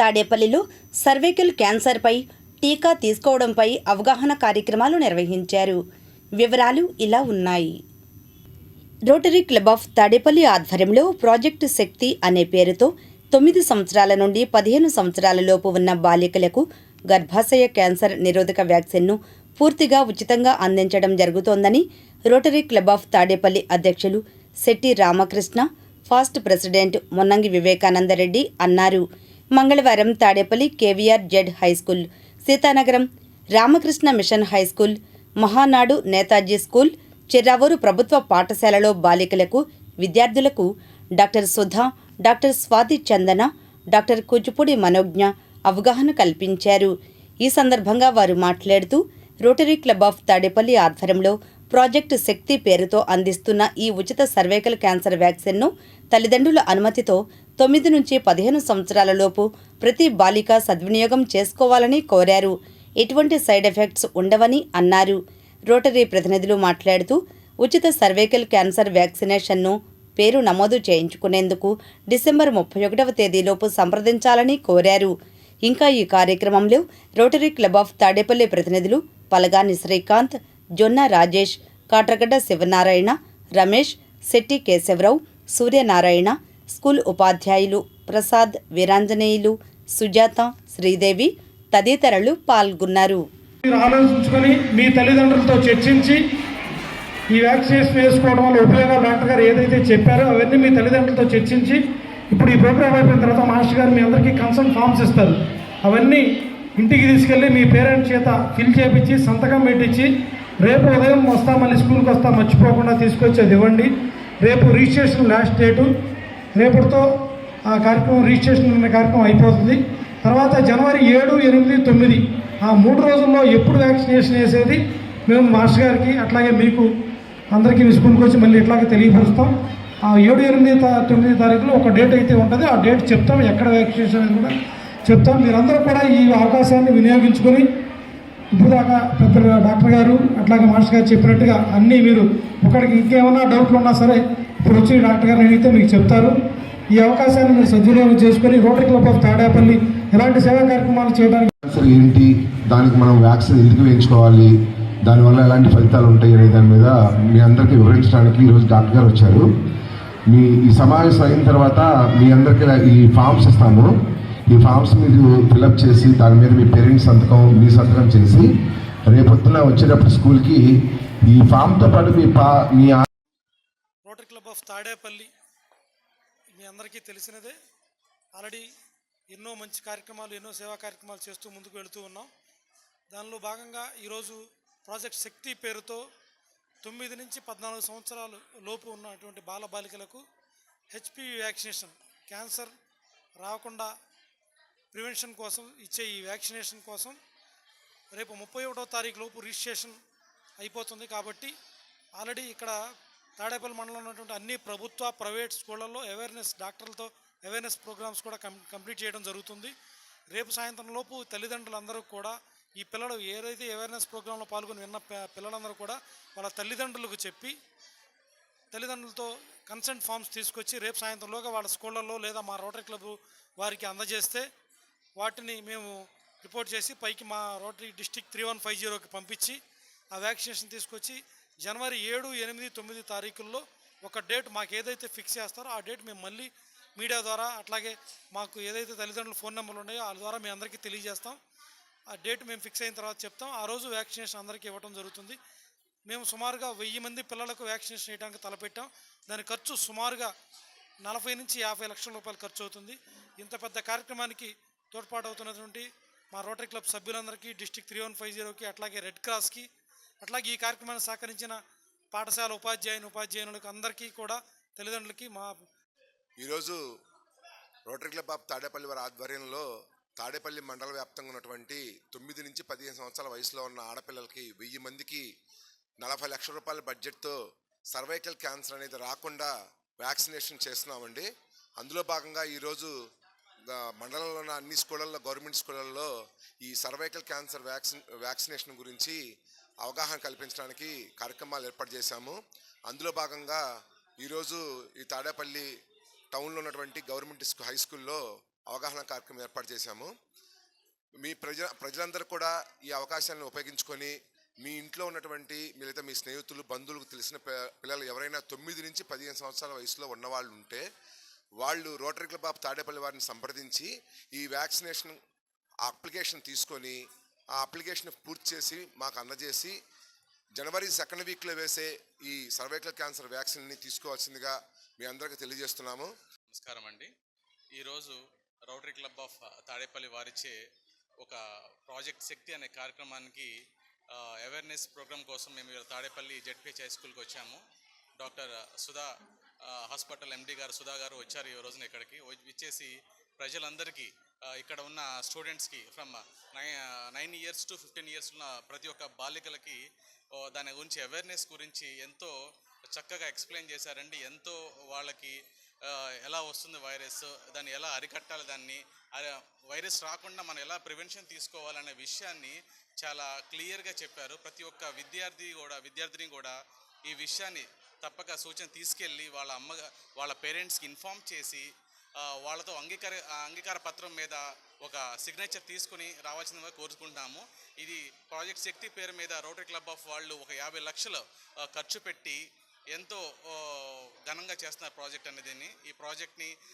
తాడేపల్లిలో సర్వైకల్ క్యాన్సర్పై టీకా తీసుకోవడంపై అవగాహన కార్యక్రమాలు నిర్వహించారు. వివరాలు ఇలా ఉన్నాయి. రోటరీ క్లబ్ ఆఫ్ తాడేపల్లి ఆధ్వర్యంలో ప్రాజెక్టు శక్తి అనే పేరుతో తొమ్మిది సంవత్సరాల నుండి పదిహేను సంవత్సరాల లోపు ఉన్న బాలికలకు గర్భాశయ క్యాన్సర్ నిరోధక వ్యాక్సిన్ను పూర్తిగా ఉచితంగా అందించడం జరుగుతోందని రోటరీ క్లబ్ ఆఫ్ తాడేపల్లి అధ్యక్షులు శెట్టి రామకృష్ణ ఫాస్ట్ ప్రెసిడెంట్ మొన్నంగి వివేకానందరెడ్డి అన్నారు. మంగళవారం Tadepalli KVR Z high school Sitanagaram Ramakrishna mission high school Mahanadu Netaji school Chirravuru ప్రభుత్వ పాఠశాలలో బాలికలకు విద్యార్థులకు doctor Sudha doctor Swathi Chandana doctor Kuchipudi Manogna అవగాహన కల్పించారు. ఈ సందర్భంగా వారు మాట్లాడుతూ రోటరీ క్లబ్ ఆఫ్ తాడేపల్లి ఆధ్వర్యంలో ప్రాజెక్టు శక్తి పేరుతో అందిస్తున్న ఈ ఉచిత సర్వైకల్ క్యాన్సర్ వ్యాక్సిన్ను తల్లిదండ్రుల అనుమతితో తొమ్మిది నుంచి పదిహేను సంవత్సరాల లోపు ప్రతి బాలిక సద్వినియోగం చేసుకోవాలని కోరారు. ఎటువంటి సైడ్ ఎఫెక్ట్స్ ఉండవని అన్నారు. రోటరీ ప్రతినిధులు మాట్లాడుతూ ఉచిత సర్వైకల్ క్యాన్సర్ వ్యాక్సినేషన్ను పేరు నమోదు చేయించుకునేందుకు డిసెంబర్ ముప్పై ఒకటవ తేదీలోపు సంప్రదించాలని కోరారు. ఇంకా ఈ కార్యక్రమంలో రోటరీ క్లబ్ ఆఫ్ తాడేపల్లి ప్రతినిధులు పలగాని శ్రీకాంత్ జొన్న రాజేష్ కాట్రగడ్డ శివనారాయణ రమేష్ శెట్టి కేశవరావు సూర్యనారాయణ స్కూల్ ఉపాధ్యాయులు ప్రసాద్ వీరాంజనేయులు సుజాత శ్రీదేవి తదితరులు పాల్గొన్నారు. మీరు ఆలోచించుకొని మీ తల్లిదండ్రులతో చర్చించి ఈ వ్యాక్సినేషన్ వేసుకోవడం వల్ల ఉపయోగాలు డాక్టర్ గారు ఏదైతే చెప్పారో అవన్నీ మీ తల్లిదండ్రులతో చర్చించి ఇప్పుడు ఈ ప్రోగ్రామ్ అయిపోయిన తర్వాత మాస్టర్ గారు మీ అందరికీ కన్సల్ట్ ఫామ్స్ ఇస్తారు. అవన్నీ ఇంటికి తీసుకెళ్ళి మీ పేరెంట్స్ చేత ఫిల్ చేపించి సంతకం పెట్టించి రేపు ఉదయం వస్తా మళ్ళీ స్కూల్కి వస్తా మర్చిపోకుండా తీసుకొచ్చి అది ఇవ్వండి. రేపు రిజిస్ట్రేషన్ లాస్ట్ డేటు. రేపటితో ఆ కార్యక్రమం రిజిస్ట్రేషన్ అనే కార్యక్రమం అయిపోతుంది. తర్వాత జనవరి ఏడు ఎనిమిది తొమ్మిది ఆ మూడు రోజుల్లో ఎప్పుడు వ్యాక్సినేషన్ వేసేది మేము మాస్టర్ గారికి అట్లాగే మీకు అందరికీ మీ స్కూల్కి వచ్చి మళ్ళీ ఇట్లాగే తెలియపరుస్తాం. ఆ ఏడు ఎనిమిది తొమ్మిది తారీఖులో ఒక డేట్ అయితే ఉంటుంది. ఆ డేట్ చెప్తాం ఎక్కడ వ్యాక్సినేషన్ అనేది కూడా చెప్తాం. మీరందరూ కూడా ఈ అవకాశాన్ని వినియోగించుకొని ఇప్పుడు దాకా పెద్ద డాక్టర్ గారు అట్లాగే మాస్టర్ గారు చెప్పినట్టుగా అన్నీ మీరు ఒకటికి ఇంకేమైనా డౌట్లు ఉన్నా సరే ఇప్పుడు వచ్చి డాక్టర్ గారు అడిగితే మీకు చెప్తారు ఈ అవకాశాన్ని మీరు సద్వినియోగం చేసుకొని రోటరీ క్లబ్ ఆఫ్ తాడేపల్లి ఇలాంటి సేవా కార్యక్రమాలు చేయడానికి ఏంటి? దానికి మనం వ్యాక్సిన్ ఎందుకు వేయించుకోవాలి? దానివల్ల ఎలాంటి ఫలితాలు ఉంటాయి అనే దాని మీద మీ అందరికీ వివరించడానికి ఈరోజు డాక్టర్ గారు వచ్చారు. మీ ఈ సమావేశం అయిన తర్వాత మీ అందరికీ ఈ ఫామ్స్ ఇస్తాము. ఈ ఫామ్స్ మీరు ఫిలప్ చేసి దాని మీద మీ పేరెంట్స్ సంతకం మీ సంతకం చేసి రేపొద్దున వచ్చేటప్పుడు స్కూల్కి ఈ ఫామ్తో పాటు మీ పా మీ ఆఫ్ తాడేపల్లి మీ అందరికీ తెలిసినదే. ఆల్రెడీ ఎన్నో మంచి కార్యక్రమాలు ఎన్నో సేవా కార్యక్రమాలు చేస్తూ ముందుకు వెళుతూ ఉన్నాం. దానిలో భాగంగా ఈరోజు ప్రాజెక్ట్ శక్తి పేరుతో తొమ్మిది నుంచి పద్నాలుగు సంవత్సరాలు లోపు ఉన్నటువంటి బాల బాలికలకు హెచ్పివి వ్యాక్సినేషన్ క్యాన్సర్ రాకుండా ప్రివెన్షన్ కోసం ఇచ్చే ఈ వ్యాక్సినేషన్ కోసం రేపు ముప్పై ఒకటో తారీఖు లోపు రిజిస్ట్రేషన్ అయిపోతుంది కాబట్టి ఆల్రెడీ ఇక్కడ తాడేపల్లి మండలంలో ఉన్నటువంటి అన్ని ప్రభుత్వ ప్రైవేట్ స్కూళ్ళల్లో అవేర్నెస్ డాక్టర్లతో అవేర్నెస్ ప్రోగ్రామ్స్ కూడా కంప్లీట్ చేయడం జరుగుతుంది. రేపు సాయంత్రం లోపు తల్లిదండ్రులందరూ కూడా ఈ పిల్లలు ఏదైతే అవేర్నెస్ ప్రోగ్రాంలో పాల్గొని విన్న పిల్లలందరూ కూడా వాళ్ళ తల్లిదండ్రులకు చెప్పి తల్లిదండ్రులతో కన్సెంట్ ఫామ్స్ తీసుకొచ్చి రేపు సాయంత్రంలోగా వాళ్ళ స్కూళ్ళల్లో లేదా మా రోటరీ క్లబ్ వారికి అందజేస్తే వాటిని మేము రిపోర్ట్ చేసి పైకి మా rotary district three one five జీరోకి పంపించి ఆ వ్యాక్సినేషన్ తీసుకొచ్చి జనవరి ఏడు ఎనిమిది తొమ్మిది తారీఖుల్లో ఒక డేట్ మాకు ఏదైతే ఫిక్స్ చేస్తారో ఆ డేట్ మేము మళ్ళీ మీడియా ద్వారా అట్లాగే మాకు ఏదైతే తల్లిదండ్రుల ఫోన్ నెంబర్లు ఉన్నాయో వాళ్ళ ద్వారా మీ అందరికీ తెలియజేస్తాం. ఆ డేట్ మేము ఫిక్స్ అయిన తర్వాత చెప్తాం. ఆ రోజు వ్యాక్సినేషన్ అందరికీ ఇవ్వడం జరుగుతుంది. మేము సుమారుగా వెయ్యి మంది పిల్లలకు వ్యాక్సినేషన్ వేయడానికి తలపెట్టాం. దాని ఖర్చు సుమారుగా నలభై నుంచి యాభై లక్షల రూపాయలు ఖర్చు అవుతుంది. ఇంత పెద్ద కార్యక్రమానికి తోడ్పాటు అవుతున్నటువంటి మా రోటరీ క్లబ్ సభ్యులందరికీ డిస్టిక్ త్రీ వన్ ఫైవ్ జీరోకి అట్లాగే రెడ్ క్రాస్కి అట్లాగే ఈ కార్యక్రమాన్ని సహకరించిన పాఠశాల ఉపాధ్యాయుని ఉపాధ్యాయునులకు అందరికీ కూడా తల్లిదండ్రులకి మా ఈరోజు రోటరీ క్లబ్ ఆఫ్ తాడేపల్లి వారి ఆధ్వర్యంలో తాడేపల్లి మండల వ్యాప్తంగా ఉన్నటువంటి తొమ్మిది నుంచి పదిహేను సంవత్సరాల వయసులో ఉన్న ఆడపిల్లలకి వెయ్యి మందికి నలభై లక్షల రూపాయల బడ్జెట్తో సర్వైకల్ క్యాన్సర్ అనేది రాకుండా వ్యాక్సినేషన్ చేస్తున్నామండి. అందులో భాగంగా ఈరోజు మండలంలో ఉన్న అన్ని స్కూళ్ళల్లో గవర్నమెంట్ స్కూళ్ళల్లో ఈ సర్వైకల్ క్యాన్సర్ వ్యాక్సిన్ వ్యాక్సినేషన్ గురించి అవగాహన కల్పించడానికి కార్యక్రమాలు ఏర్పాటు చేశాము. అందులో భాగంగా ఈరోజు ఈ తాడేపల్లి టౌన్లో ఉన్నటువంటి గవర్నమెంట్ స్కూ- హై స్కూల్లో అవగాహన కార్యక్రమం ఏర్పాటు చేశాము. మీ ప్రజ ప్రజలందరూ కూడా ఈ అవకాశాలను ఉపయోగించుకొని మీ ఇంట్లో ఉన్నటువంటి మిగతా మీ స్నేహితులు బంధువులకు తెలిసిన పిల్లలు ఎవరైనా తొమ్మిది నుంచి పదిహేను సంవత్సరాల వయసులో ఉన్నవాళ్ళు ఉంటే వాళ్ళు రోటరీ క్లబ్ ఆఫ్ తాడేపల్లి వారిని సంప్రదించి ఈ వ్యాక్సినేషన్ అప్లికేషన్ తీసుకొని ఆ అప్లికేషన్ పూర్తి చేసి మాకు అందజేసి జనవరి సెకండ్ వీక్లో వేసే ఈ సర్వైకల్ క్యాన్సర్ వ్యాక్సిన్ని తీసుకోవాల్సిందిగా మీ అందరికీ తెలియజేస్తున్నాము. నమస్కారం అండి. ఈరోజు రోటరీ క్లబ్ ఆఫ్ తాడేపల్లి వారిచే ఒక ప్రాజెక్ట్ శక్తి అనే కార్యక్రమానికి అవేర్నెస్ ప్రోగ్రామ్ కోసం మేము తాడేపల్లి జెడ్పిహెచ్ హై స్కూల్కి వచ్చాము. డాక్టర్ సుధా హాస్పిటల్ ఎండి గారు సుధా గారు వచ్చారు ఈ రోజున ఇక్కడికి. వచ్చేసి ప్రజలందరికీ ఇక్కడ ఉన్న స్టూడెంట్స్కి ఫ్రమ్ నై nine years to fifteen years ఉన్న ప్రతి ఒక్క బాలికలకి దాని గురించి అవేర్నెస్ గురించి ఎంతో చక్కగా ఎక్స్ప్లెయిన్ చేశారండి. ఎంతో వాళ్ళకి ఎలా వస్తుంది వైరస్ దాన్ని ఎలా అరికట్టాలి దాన్ని వైరస్ రాకుండా మనం ఎలా ప్రివెన్షన్ తీసుకోవాలనే విషయాన్ని చాలా క్లియర్గా చెప్పారు. ప్రతి ఒక్క విద్యార్థి కూడా విద్యార్థిని కూడా ఈ విషయాన్ని తప్పక సూచన తీసుకెళ్ళి వాళ్ళ అమ్మ వాళ్ళ పేరెంట్స్కి ఇన్ఫామ్ చేసి వాళ్ళతో అంగీకార అంగీకార పత్రం మీద ఒక సిగ్నేచర్ తీసుకుని రావాల్సిందిగా కోరుకుంటున్నాము. ఇది ప్రాజెక్ట్ శక్తి పేరు మీద రోటరీ క్లబ్ ఆఫ్ వాళ్ళు ఒక యాభై లక్షలు ఖర్చు పెట్టి ఎంతో ఘనంగా చేస్తున్నారు ప్రాజెక్ట్ అనేది. ఈ ప్రాజెక్ట్ని